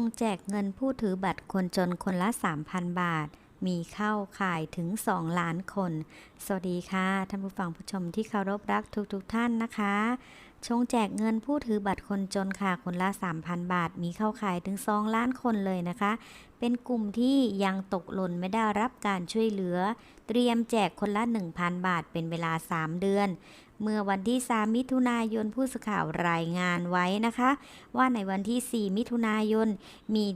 ชงแจกเงินผู้ถือบัตรคนจนคนละ 3,000 บาท มีเข้าข่ายถึง 2 ล้านคน สวัสดีค่ะ ท่านผู้ฟังผู้ชมที่เคารพรักทุกๆทท่านนะคะชงแจกเงินผู้ถือบัตรคนจนค่ะคนละ 3,000 บาท มีเข้าขายถึง 2 ล้านคนเลยนะคะ เป็นกลุ่มที่ยังตกหล่นไม่ได้รับการช่วยเหลือ เตรียมแจกคนละ 1,000 บาทเป็นเวลา 3 เดือน เมื่อวันที่ 3 มิถุนายนผู้สื่อข่าวรายงานไว้นะคะ ว่าในวันที่ 4 มิถุนายนมี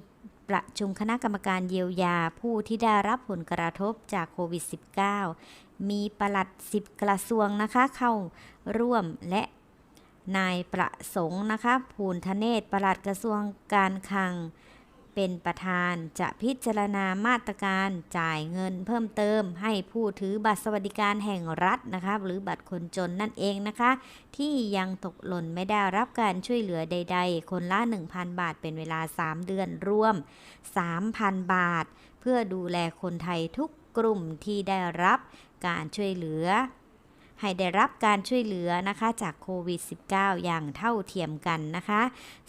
ประชุมคณะกรรมการเยียวยาผู้ที่ได้รับผลกระทบจากโควิด -19 มีปลัด 10 กระทรวงนะคะเข้าร่วมและนายประสงค์นะคะภูลธเนศปลัดกระทรวงการคลัง เป็นประธานจะพิจารณามาตรการจ่ายเงินเพิ่มเติม ให้ผู้ถือบัตรสวัสดิการแห่งรัฐนะคะหรือบัตรคนจนนั่นเองนะคะ ที่ยังตกหล่นไม่ได้รับการช่วยเหลือใด ๆ คนละ 1,000 บาทเป็นเวลา 3 เดือนรวม 3,000 บาท เพื่อดูแลคนไทยทุกกลุ่มที่ได้รับการช่วยเหลือ ให้ได้รับการช่วยเหลือนะคะจากโควิด -19 อย่างเท่าเทียมกันนะคะ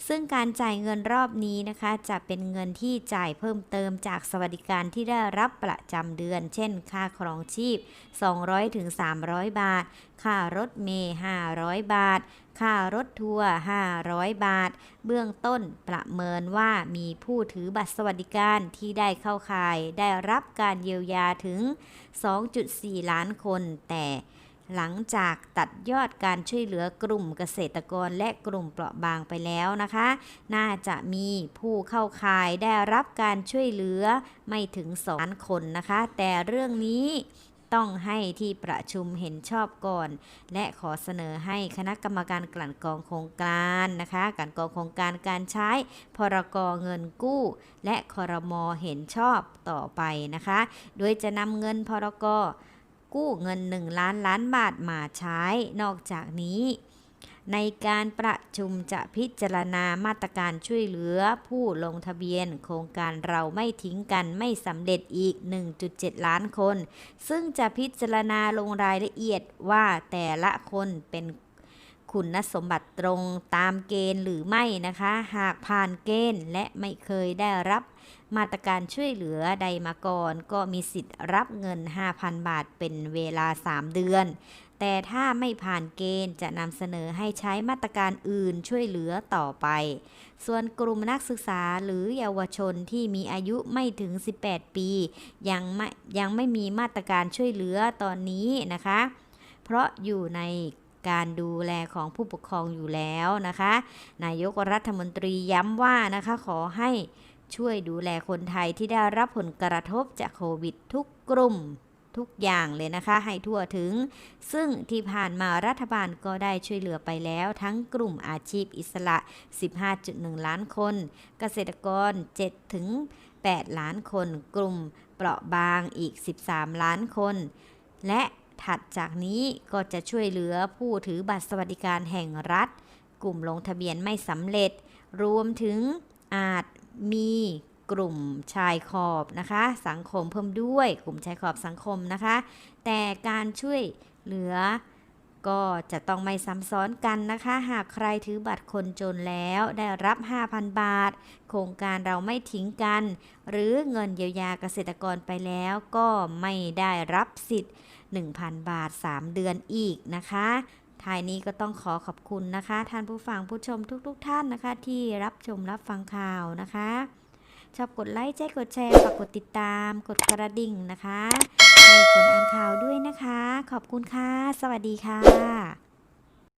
ซึ่งการจ่ายเงินรอบนี้นะคะ จะเป็นเงินที่จ่ายเพิ่มเติมจากสวัสดิการที่ได้รับประจำเดือน เช่น ค่าครองชีพ 200-300 บาท ค่ารถเมล์500 บาทค่ารถทัวร์500 บาท เบื้องต้นประเมินว่ามีผู้ถือบัตรสวัสดิการที่ได้เข้าข่าย ได้รับการเยียวยาถึง 2.4 ล้านคน แต่ หลังจากตัดยอดการช่วยเหลือกลุ่มเกษตรกรและกลุ่มเปราะบางไปแล้วนะคะ น่าจะมีผู้เข้าข่ายได้รับการช่วยเหลือไม่ถึง2ล้านคนนะคะ แต่เรื่องนี้ต้องให้ที่ประชุมเห็นชอบก่อน และขอเสนอให้คณะกรรมการกลั่นกรองโครงการนะคะกลั่นกรองโครงการการใช้พรกเงินกู้ และคอรมอเห็นชอบต่อไปนะคะ โดยจะนำเงินพรก กู้เงิน 1 ล้านล้านบาทมาใช้ นอกจากนี้ ในการประชุมจะพิจารณามาตรการช่วยเหลือผู้ลงทะเบียน โครงการเราไม่ทิ้งกันไม่สำเร็จอีก 1.7 ล้านคน ซึ่งจะพิจารณาลงรายละเอียดว่าแต่ละคนเป็น คุณสมบัติตรงตามเกณฑ์หรือไม่นะคะ หากผ่านเกณฑ์และไม่เคยได้รับมาตรการช่วยเหลือใดมาก่อน ก็มีสิทธิ์รับเงิน 5,000 บาทเป็นเวลา 3 เดือน แต่ถ้าไม่ผ่านเกณฑ์จะนำเสนอให้ใช้มาตรการอื่นช่วยเหลือต่อไป ส่วนกลุ่มนักศึกษาหรือเยาวชนที่มีอายุไม่ถึง 18 ปี ยังไม่ยังไม่มีมาตรการช่วยเหลือตอนนี้นะคะ เพราะอยู่ใน การดูแลของผู้ปกครองอยู่แล้วนะคะ นายกรัฐมนตรีย้ำว่านะคะขอให้ช่วยดูแลคนไทยที่ได้รับผลกระทบจากโควิดทุกกลุ่มทุกอย่างเลยนะคะให้ทั่วถึง ซึ่งที่ผ่านมารัฐบาลก็ได้ช่วยเหลือไปแล้ว ทั้งกลุ่มอาชีพอิสระ 15.1 ล้านคน เกษตรกร 7 ถึง 8 ล้านคน กลุ่มเปราะบางอีก 13 ล้านคน และ ถัดจากนี้ก็จะช่วยเหลือผู้ถือบัตรสวัสดิการแห่งรัฐ กลุ่มลงทะเบียนไม่สำเร็จ รวมถึงอาจมีกลุ่มชายขอบนะคะ สังคมเพิ่มด้วยกลุ่มชายขอบสังคมนะคะ แต่การช่วยเหลือ ก็จะต้องไม่ซ้ำซ้อนกันนะคะ หากใครถือบัตรคนจนแล้วได้รับ 5,000 บาท โครงการเราไม่ทิ้งกัน หรือเงินเยียวยาเกษตรกรไปแล้วก็ไม่ได้รับสิทธิ์ 1,000 บาท 3 เดือนอีกนะคะท้ายนี้ก็ต้องขอขอบคุณนะคะ ท่านผู้ฟังผู้ชมทุกๆทท่านนะคะ ที่รับชมรับฟังข่าวนะคะ ชอบกดไลค์แจ้กดแชร์ฝากกดติดตาม กดกระดิ่งนะคะ ให้คนอ่านข่าวด้วยนะคะ ขอบคุณค่ะ สวัสดีค่ะ